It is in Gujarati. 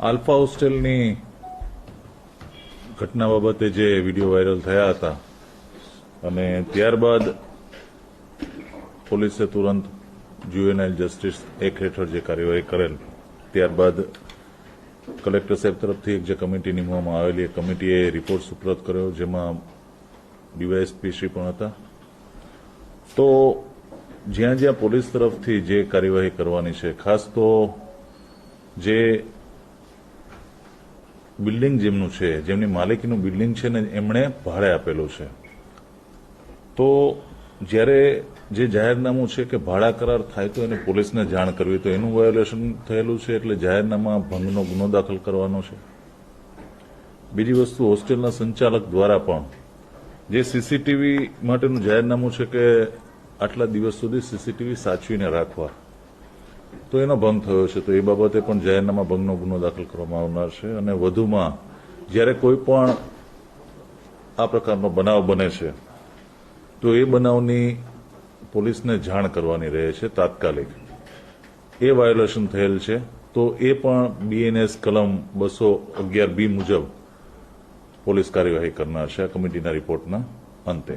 આલ્ફા હોસ્ટેલની ઘટના બાબતે જે વીડિયો વાયરલ થયા હતા અને ત્યારબાદ પોલીસે તુરંત જ્યુએનાઇલ જસ્ટિસ એક હેઠળ જે કાર્યવાહી કરેલ, ત્યારબાદ કલેક્ટર સાહેબ તરફથી એક જે કમિટી નિમવામાં આવેલી, એ કમિટીએ રિપોર્ટ સુપ્રત કર્યો, જેમાં ડીવાયએસપી શ્રી પણ હતા. તો જ્યાં જ્યાં પોલીસ તરફથી જે કાર્યવાહી કરવાની છે, ખાસ તો જે બિલ્ડિંગ જેમનું છે, જેમની માલિકીનું બિલ્ડિંગ છે ને એમણે ભાડે આપેલું છે. તો જ્યારે જે જાહેરનામું છે કે ભાડા કરાર થાય તો એને પોલીસને જાણ કરવી, તો એનું વાયોલેશન થયેલું છે એટલે જાહેરનામા ભંગનો ગુનો દાખલ કરવાનો છે. બીજી વસ્તુ, હોસ્ટેલના સંચાલક દ્વારા પણ જે સીસીટીવી માટેનું જાહેરનામું છે કે આટલા દિવસ સુધી સીસીટીવી સાચવીને રાખવા. તો એનો ભંગ થયો છે. તો એ બાબતે પણ જાહેરનામા ભંગનો ગુનો દાખલ કરવામાં આવનાર છે અને વધુમાં જ્યારે કોઈ પણ આ પ્રકારનો બનાવ બને છે, તો એ બનાવની પોલીસને જાણ કરવાની રહે છે તાત્કાલિક. એ વાયોલેશન થયેલ છે. તો એ પણ બીએનએસ કલમ બસો અગિયાર બી મુજબ પોલીસ કાર્યવાહી કરનાર છે આ કમિટીના રિપોર્ટના અંતે.